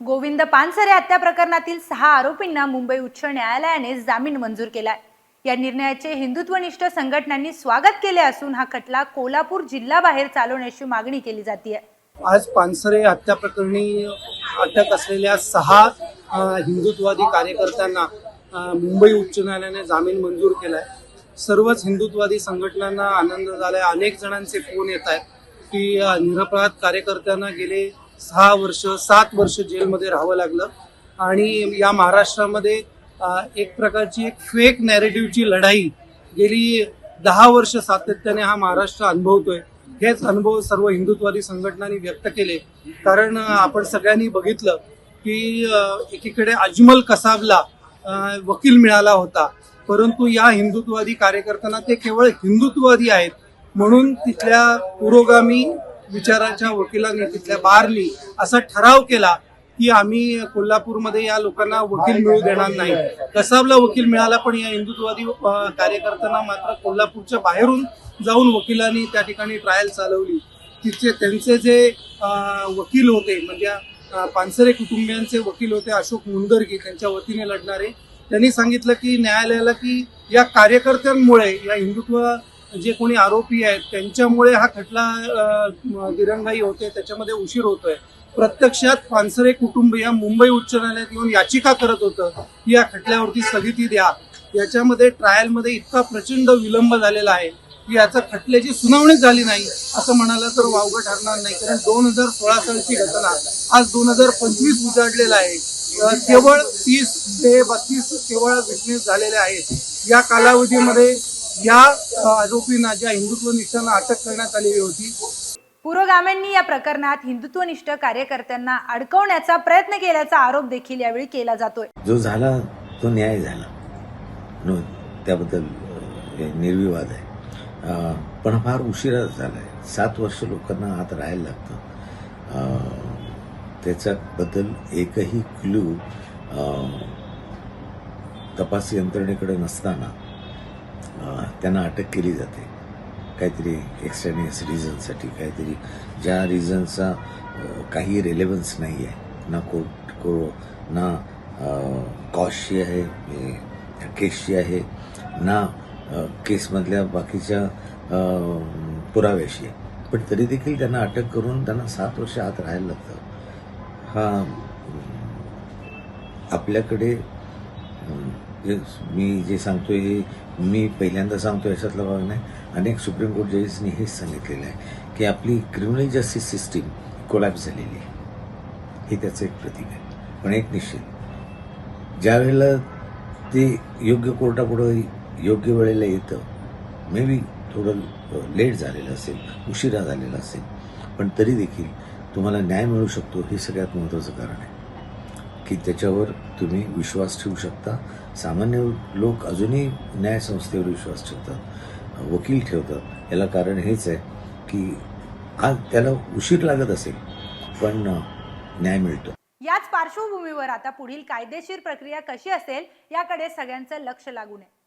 गोविंद पानसरे हत्या प्रकरणातील सहा आरोपींना मुंबई उच्च न्यायालयाने जामीन मंजूर केलाय. या निर्णयाचे हिंदुत्वनिष्ठ संघटनांनी स्वागत केले असून हा खटला कोल्हापूर जिल्हाबाहेर चालवण्याची मागणी केली जाते आज पानसरे हत्या प्रकरणी अटक असलेल्या सहा हिंदुत्ववादी कार्यकर्त्यांना मुंबई उच्च न्यायालयाने जामीन मंजूर केलाय. सर्वच हिंदुत्ववादी संघटनांना आनंद झालाय. अनेक जणांचे फोन येत आहेत की निरपराध कार्यकर्त्यांना गेले सहा वर्ष सात वर्ष जेलमध्ये राहावं लागलं. आणि या महाराष्ट्रामध्ये एक प्रकारची एक फेक नॅरेटिव्हची लढाई गेली दहा वर्ष सातत्याने हा महाराष्ट्र अनुभवतोय. हेच अनुभव सर्व हिंदुत्ववादी संघटनांनी व्यक्त केले. कारण आपण सगळ्यांनी बघितलं की एकीकडे अजमल कसाबला वकील मिळाला होता. परंतु या हिंदुत्ववादी कार्यकर्त्यांना ते केवळ हिंदुत्ववादी आहेत. म्हणून तिथल्या पुरोगामी विचाराच्या वकिलांनी तिथल्या बारली असा ठराव केला की आम्ही कोल्हापूरमध्ये या लोकांना वकील मिळू देणार नाही. कसाबला वकील मिळाला पण या हिंदुत्ववादी कार्यकर्त्यांना मात्र कोल्हापूरच्या बाहेरून जाऊन वकिलांनी त्या ठिकाणी ट्रायल चालवली. तिथे त्यांचे जे वकील होते म्हणजे पानसरे कुटुंबियांचे वकील होते अशोक मुंदरगी त्यांच्या वतीने लढणारे त्यांनी सांगितलं की न्यायालयाला की या कार्यकर्त्यांमुळे या हिंदुत्व जे कोणी आरोपी आहेत त्यांच्यामुळे हा खटला दिरंगाई होते त्याच्यामध्ये उशीर होतोय. प्रत्यक्षात पानसरे कुटुंब या मुंबई उच्च न्यायालयात येऊन याचिका करत होतं की या खटल्यावरती स्थगिती द्या. याच्यामध्ये ट्रायलमध्ये इतका प्रचंड विलंब झालेला आहे की याचा खटल्याची सुनावणी झाली नाही असं म्हणाला तर वावगं ठरणार नाही. कारण दोन हजार सोळा सालची घटना आज दोन हजार पंचवीस उजाडलेला आहे. केवळ तीस ते बत्तीस केवळ विटनेस झालेले आहेत. या कालावधीमध्ये या आरोपींना ज्या हिंदुत्व निष्ठांना अटक करण्यात आलेली होती. पुरोगाम्यांनी या प्रकरणात हिंदुत्वनिष्ठ कार्यकर्त्यांना अडकवण्याचा प्रयत्न केल्याचा आरोप देखील यावेळी केला जातोय. जो झाला तो न्याय झाला. नो त्याबद्दल हे निर्विवाद आहे. पण फार उशिरा झाला आहे सात वर्ष लोकांना आत राहायला लागतं. त्याच्याबद्दल एकही क्लू तपास यंत्रणेकडे नसताना त्यांना अटक केली जाते. काहीतरी एक्स्ट्रानियस रिझनसाठी काहीतरी ज्या रिझनचा काही रेलेवन्स नाही आहे ना कोर्ट को ना कॉशची आहे केसची आहे ना केसमधल्या बाकीच्या पुराव्याशी आहे. पण तरी देखील त्यांना अटक करून त्यांना सात वर्ष आत राहायला लागतं. हा आपल्याकडे मी जे सांगतो हे मी पहिल्यांदा सांगतो याच्यातला भाग नाही. अनेक सुप्रीम कोर्ट जजेसनी हेच सांगितलेलं आहे की आपली क्रिमिनल जस्टिस सिस्टीम कोलॅप्स झालेली आहे. हे त्याचं एक प्रतीक आहे. पण एक निश्चित. ज्या वेळेला ते योग्य कोर्टापुढं योग्य वेळेला येतं मे बी थोडं लेट झालेलं असेल उशिरा झालेला असेल पण तरी देखील तुम्हाला न्याय मिळू शकतो हे सगळ्यात महत्त्वाचं कारण आहे. की त्याच्यावर तुम्ही विश्वास ठेवू शकता. सामान्य लोक अजूनही न्यायसंस्थेवर विश्वास ठेवतात वकील ठेवतात. याला कारण हेच आहे की आज त्याला उशीर लागत असेल पण न्याय मिळतो. याच पार्श्वभूमीवर आता पुढील कायदेशीर प्रक्रिया कशी असेल याकडे सगळ्यांचं लक्ष लागू नये.